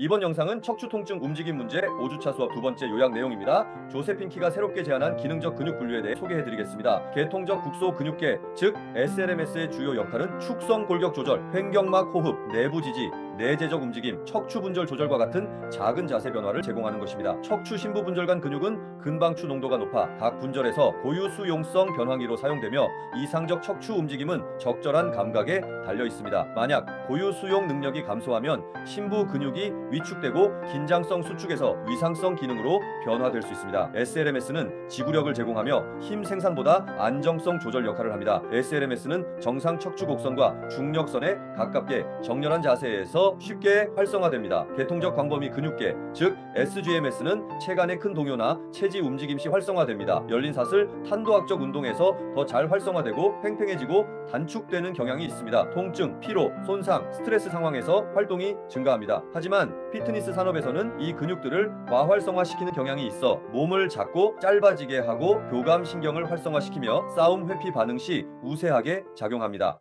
이번 영상은 척추 통증 움직임 문제 5주차 수업 두 번째 요약 내용입니다. 조세핀 키가 새롭게 제안한 기능적 근육 분류에 대해 소개해드리겠습니다. 계통적 국소 근육계, 즉 SLMS의 주요 역할은 축성 골격 조절, 횡격막 호흡, 내부 지지, 내재적 움직임, 척추 분절 조절과 같은 작은 자세 변화를 제공하는 것입니다. 척추 신부 분절간 근육은 근방추 농도가 높아 각 분절에서 고유 수용성 변환기로 사용되며 이상적 척추 움직임은 적절한 감각에 달려 있습니다. 만약 고유 수용 능력이 감소하면 신부 근육이 위축되고 긴장성 수축에서 위상성 기능으로 변화될 수 있습니다. SLMS는 지구력을 제공하며 힘 생산보다 안정성 조절 역할을 합니다. SLMS는 정상 척추 곡선과 중력선에 가깝게 정렬한 자세에서 쉽게 활성화됩니다. 계통적 광범위 근육계, 즉 SGMS는 체간의 큰 동요나 체지 움직임 시 활성화됩니다. 열린 사슬 탄도학적 운동에서 더 잘 활성화되고 팽팽해지고 단축되는 경향이 있습니다. 통증, 피로, 손상, 스트레스 상황에서 활동이 증가합니다. 하지만 피트니스 산업에서는 이 근육들을 과활성화시키는 경향이 있어 몸을 작고 짧아지게 하고 교감 신경을 활성화시키며 싸움 회피 반응 시 우세하게 작용합니다.